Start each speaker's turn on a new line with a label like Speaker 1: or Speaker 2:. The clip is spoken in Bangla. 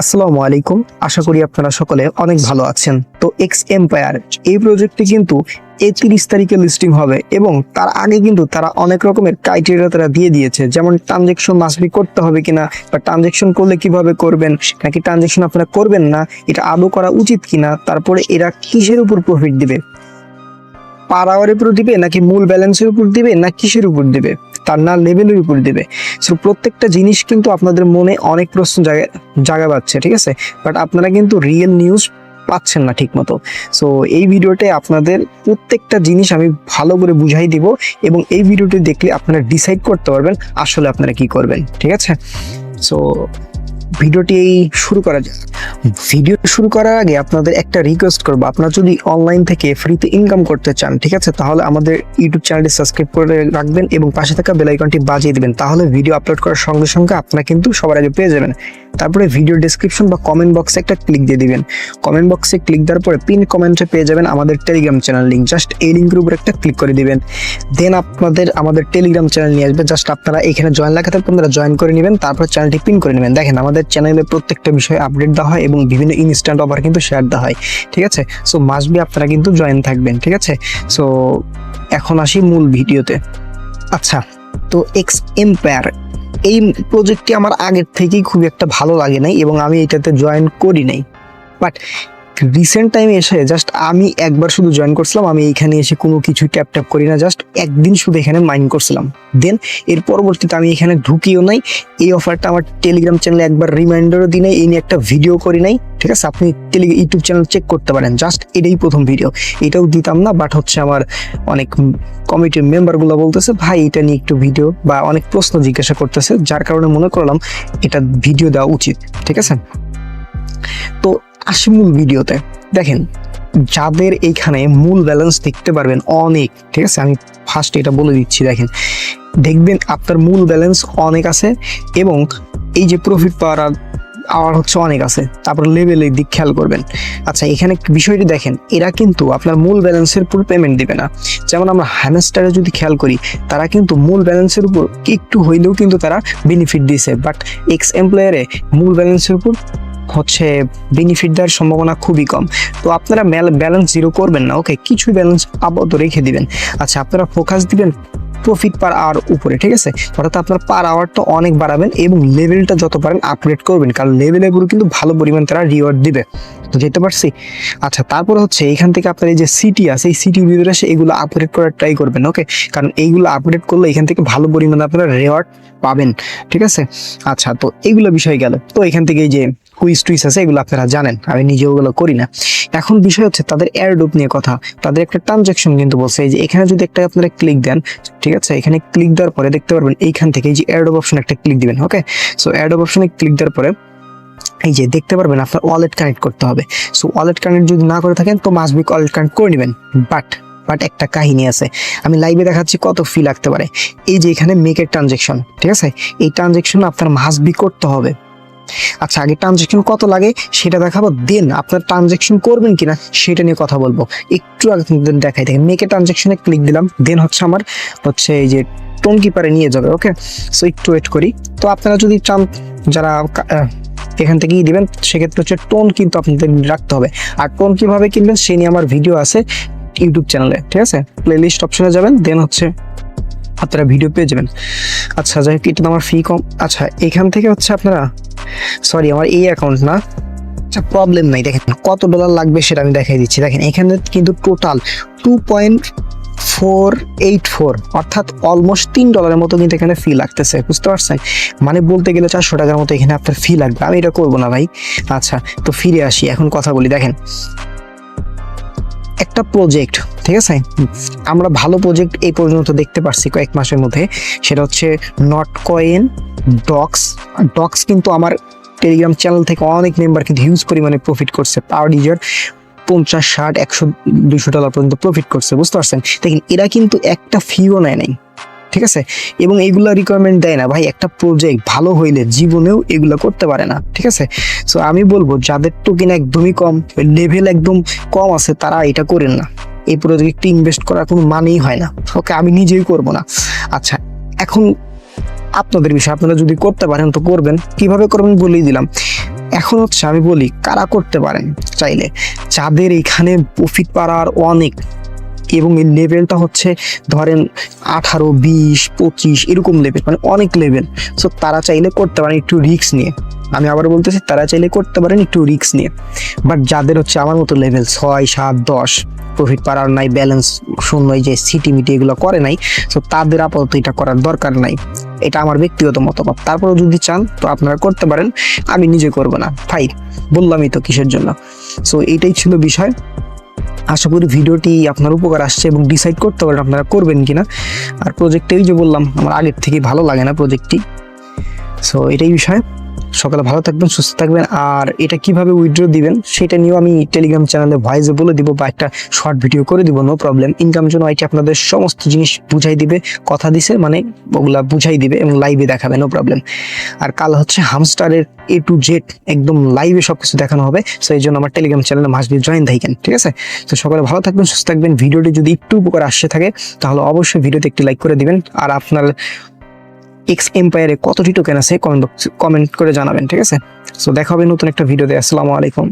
Speaker 1: আসসালামু আলাইকুম। আশা করি আপনারা সকলে অনেক ভালো আছেন। তো এক্স এম্পায়ার এই প্রজেক্টটি কিন্তু এই তিরিশ তারিখে লিস্টিং হবে এবং তার আগে কিন্তু তারা অনেক রকমের ক্রাইটেরিয়া তারা দিয়ে দিয়েছে। যেমন ট্রানজেকশন মাসবি করতে হবে কিনা বা ট্রানজেকশন করলে কীভাবে করবেন নাকি ট্রানজেকশন আপনারা করবেন না, এটা আদৌ করা উচিত কিনা, তারপরে এরা কিসের উপর প্রফিট দিবে? পার আওয়ারের উপর দিবে নাকি মূল ব্যালেন্সের উপর দিবে না কিসের উপর দিবে? তার না লেভেলের উপর দেবে। সো প্রত্যেকটা জিনিস কিন্তু আপনাদের মনে অনেক প্রশ্ন জায়গা জায়গা পাচ্ছে, ঠিক আছে? বাট আপনারা কিন্তু রিয়েল নিউজ পাচ্ছেন না ঠিক মতো সো এই ভিডিওতে আপনাদের প্রত্যেকটা জিনিস আমি ভালো করে বুঝাই দিব এবং এই ভিডিওটি দেখলে আপনারা ডিসাইড করতে পারবেন আসলে আপনারা কি করবেন, ঠিক আছে? সো ভিডিওটি শুরু করা যাক। ভিডিও শুরু করার আগে আপনাদের একটা রিকোয়েস্ট করব। আপনারা যদি অনলাইন থেকে ফ্রিতে ইনকাম করতে চান, ঠিক আছে? তাহলে আমাদের ইউটিউব চ্যানেলটি সাবস্ক্রাইব করে রাখবেন এবং পাশে থাকা বেলাইকনটি বাজিয়ে দিবেন। তাহলে ভিডিও আপলোড করার সঙ্গে সঙ্গে আপনারা কিন্তু সবার আগে পেয়ে যাবেন। তারপরে ভিডিও ডেসক্রিপশন বা কমেন্ট বক্সে একটা ক্লিক দিয়ে দিবেন। কমেন্ট বক্সে ক্লিক দেওয়ার পরে পিন কমেন্টে পেয়ে যাবেন আমাদের টেলিগ্রাম চ্যানেল লিঙ্ক জাস্ট এই লিঙ্কের উপর একটা ক্লিক করে দিবেন। দেন আপনাদের, আমাদের টেলিগ্রাম চ্যানেল নিয়ে আসবে জাস্ট আপনারা এখানে জয়েন লেখা আপনারা জয়েন করে নেবেন, তারপর চ্যানেলটি পিন করে নেবেন। দেখেন, আমাদের চ্যানেলে প্রত্যেকটা বিষয়ে আপডেট দেওয়া হয় এবং বিভিন্ন ইনস্ট্যান্ট অফার কিন্তু শেয়ার দেওয়া হয়। ঠিক আছে? সো মাস্ট বি আপনারা কিন্তু জয়েন থাকবেন। ঠিক আছে? সো এখন আসি মূল ভিডিওতে আচ্ছা তো এক্স এম্পায়ার এই প্রজেক্টটি আমার আগের থেকেই খুব একটা ভালো লাগে নাই এবং আমি এটাতে জয়েন করি নাই। বাট রিসেন্ট টাইমে এসে জাস্ট আমি একবার শুধু জয়েন করছিলাম, আমি এইখানে এসে কোনো কিছু ট্যাপ ট্যাপ করি না জাস্ট একদিন শুধু এখানে মাইন্ড করছিলাম। দেন এর পরবর্তীতে আমি এখানে ঢুকিও নাই, এই অফারটা আমার টেলিগ্রাম চ্যানেলে একবার রিমাইন্ডারও দিই নাই, এই নিয়ে একটা ভিডিও করি নাই, ঠিক আছে? আপনি টেলি ইউটিউব চ্যানেল চেক করতে পারেন জাস্ট এটাই প্রথম ভিডিও এটাও দিতাম না বাট হচ্ছে আমার অনেক কমিটির মেম্বারগুলো বলতেছে, ভাই, এটা নিয়ে একটু ভিডিও বা অনেক প্রশ্ন জিজ্ঞাসা করতেছে। যার কারণে মনে করলাম, এটা ভিডিও দেওয়া উচিত, ঠিক আছে? আসি মূল ভিডিওতে। দেখেন, যাদের এইখানে মূল ব্যালেন্স দেখতে পারবেন অনেক, ঠিক আছে? আমি ফার্স্ট এটা বলে দিচ্ছি, দেখেন। দেখবেন আপনার মূল ব্যালেন্স অনেক আছে এবং এই যে প্রফিট পাওয়ার আওয়ার হচ্ছে অনেক আছে। তারপর লেভেলের দিক খেয়াল করবেন। আচ্ছা এখানে বিষয়টি দেখেন, এরা কিন্তু আপনার মূল ব্যালেন্সের উপর পেমেন্ট দিবে না। যেমন আমরা হ্যামস্টারে যদি খেয়াল করি, তারা কিন্তু মূল ব্যালেন্সের উপর একটু হইলেও কিন্তু তারা বেনিফিট দিয়েছে বাট এক্স এমপ্লয়ারে মূল ব্যালেন্সের উপর হচ্ছে বেনিফিট দেওয়ার সম্ভাবনা খুবই কম। তো আপনারা ব্যালেন্স জিরো করবেন না ওকে কিছু ব্যালেন্স আপাতত রেখে দিবেন। আচ্ছা আপনারা ফোকাস দিবেন প্রফিট পার আওয়ার উপরে, ঠিক আছে? অর্থাৎ আপনার পার আওয়ারটা অনেক বাড়াবেন এবং লেভেলটা যত পারেন আপগ্রেড করবেন, কারণ লেভেলের উপর কিন্তু ভালো পরিমাণ তারা রিওয়ার্ড দিবে। তো যেতে পারছি? আচ্ছা তারপরে হচ্ছে এখান থেকে আপনার এই যে সিটি আছে, এই সিটির ভিতরে এসে এগুলো আপগ্রেড করার ট্রাই করবেন ওকে কারণ এইগুলো আপগ্রেড করলে এখান থেকে ভালো পরিমাণে আপনারা রেওয়ার্ড পাবেন, ঠিক আছে? আচ্ছা তো এইগুলো বিষয় গেল। তো এখান থেকে এই যে কুইজ টুইস আছে, এগুলো আপনারা জানেন। আমি নিজে ওগুলো করি না। এখন বিষয় হচ্ছে, তাদের এয়ারডোপ নিয়ে কথা। তাদের একটা ট্রানজাকশন কিন্তু বলছে, এই যে এখানে যদি একটা আপনারা ক্লিক দেন, ঠিক আছে? এখানে ক্লিক দেওয়ার পরে দেখতে পারবেন, এইখান থেকে এই যে এয়ারডোপ অপশন একটা ক্লিক দিবেন ওকে সো এয়ারডোপ অপশনে ক্লিক দেওয়ার পরে, এই যে দেখতে পারবেন, আপনার ওয়ালেট কানেক্ট করতে হবে। সো ওয়ালেট কানেক্ট যদি না করে থাকেন, তো মাসবিক ওয়ালেট কানেক্ট করে নেবেন। বাট বাট একটা কাহিনী আছে। আমি লাইভে দেখাচ্ছি কত ফি লাগতে পারে। এই যে এখানে মেকের ট্রানজেকশন ঠিক আছে? এই ট্রানজেকশন আপনার মাসবি করতে হবে। আচ্ছা আগে ট্রানজেকশন কত লাগে সেটা দেখাবো দেন আপনার ট্রানজেকশন করবেন কিনা সেটা নিয়ে কথা বলব। একটু আগে দেখাই, দেখেন মেকে ট্রানজেকশনে ক্লিক দিলাম দেন হচ্ছে আমার হচ্ছে এই যে টোন কিপারে নিয়ে যাবে ওকে সো একটু ওয়েট করি। তো আপনারা যদি চান, যারা এখান থেকেই দিবেন, সেক্ষেত্রে হচ্ছে টোন কিন্তু আপনাদের রাখতে হবে। আর টোন কীভাবে কিনবেন সে নিয়ে আমার ভিডিও আছে ইউটিউব চ্যানেলে ঠিক আছে? প্লে লিস্ট অপশনে যাবেন দেন হচ্ছে আপনারা ভিডিও পেয়ে যাবেন। আচ্ছা যাই হোক, এটা আমার ফি কম। আচ্ছা এখান থেকে হচ্ছে আপনারা সরি আমার এই অ্যাকাউন্ট না আচ্ছা প্রবলেম নাই, দেখেন কত ডলার লাগবে সেটা আমি দেখাই দিচ্ছি। দেখেন, এখানে কিন্তু total two point four eight four অর্থাৎ অলমোস্ট তিন ডলারের মতো কিন্তু এখানে ফি লাগতেছে, বুঝতে পারছেন? মানে বলতে গেলে চারশো টাকার মতো এখানে আপনার ফি লাগবে। আমি এটা করব না ভাই। আচ্ছা তো ফিরে আসি, এখন কথা বলি। দেখেন একটা প্রজেক্ট ঠিক আছে? আমরা ভালো প্রজেক্ট এই পর্যন্ত দেখতে পারছি কয়েক মাসের মধ্যে। সেটা হচ্ছে নট কয়েন ডক্স ডক্স কিন্তু আমার টেলিগ্রাম চ্যানেল থেকে অনেক মেম্বার কিন্তু হিউজ পরিমাণে প্রফিট করছে পাওয়ার ডিজার পঞ্চাশ, ষাট, একশো দুশো ডলার পর্যন্ত প্রফিট করছে, বুঝতে পারছেন? দেখেন, এরা কিন্তু একটা ফিও নেয় নাই। ঠিক আছে? এবং এইগুলা রিকোয়ারমেন্ট দেয় না। ভাই, একটা প্রজেক্ট ভালো হইলে জীবনেও এগুলা করতে পারে না, ঠিক আছে? সো আমি বলব, যাদের তো কিনা একদমই কম লেভেল একদম কম আছে, তারা এটা করেন না। এই প্রজেক্টে ইনভেস্ট করার কোনো মানেই হয় না। ওকে আমি নিজেই করব না। আচ্ছা এখন আপনাদের বিষয়, আপনারা যদি করতে পারেন, তো করবেন। কীভাবে করবেন বলেই দিলাম। এখন হচ্ছে আমি বলি, কারা করতে পারেন চাইলে? যাদের এখানে প্রফিট পাওয়ার অনেক এবং এই লেভেলটা হচ্ছে ধরেন আঠারো, বিশ, পঁচিশ, এরকম লেভেল মানে অনেক লেভেল সো তারা চাইলে করতে পারেন একটু রিস্ক নিয়ে। আমি আবার বলতেছি, তারা চাইলে করতে পারেন একটু রিস্ক নিয়ে। বাট যাদের হচ্ছে আমার মতো লেভেল ছয়, সাত, দশ প্রফিট পাওয়ার নাই ব্যালেন্স শূন্য যে সিটি মিটি এগুলো করে নাই সো তাদের আপাতত এটা করার দরকার নাই। এটা আমার ব্যক্তিগত মতামত। তারপরেও যদি চান, তো আপনারা করতে পারেন। আমি নিজে করব না। ভাই, বললামই তো কিসের জন্য। সো এইটাই ছিল বিষয়। আশা করি ভিডিওটি আপনার উপকার আসছে এবং ডিসাইড করতে পারেন আপনারা করবেন কিনা। আর প্রজেক্টেই যে বললাম, আমার আগের থেকে ভালো লাগে না প্রজেক্টটি সো এটাই বিষয়। সকালে ভালো থাকবেন, সুস্থ থাকবেন। আর এটা কীভাবে উইথড্র দিবেন, সেটা নিয়েও আমি টেলিগ্রাম চ্যানেলে ভয়েসে বলে দিব বা একটা শর্ট ভিডিও করে দিব নো প্রবলেম ইনকাম জন্য আইটি আপনাদের সমস্ত জিনিস বুঝাই দিবে, কথা দিছে মানে ওগুলা বুঝাই দিবে এবং লাইভে দেখাবে নো প্রবলেম আর কাল হচ্ছে হামস্টারের এ টু জেড একদম লাইভে সব কিছু দেখানো হবে সো এই জন্য আমার টেলিগ্রাম চ্যানেলে মাসবি জয়েন থাকেন, ঠিক আছে? তো সকালে ভালো থাকবেন, সুস্থ থাকবেন। ভিডিওটি যদি একটু উপকার আসছে থাকে, তাহলে অবশ্যই ভিডিওতে একটি লাইক করে দিবেন। আর আপনার এক্স এম্পায়ারে কতটি টোকেন আছে কমেন্ট কমেন্ট করে জানাবেন, ঠিক আছে? সো দেখা হবে নতুন একটা ভিডিওতে আসসালামু আলাইকুম।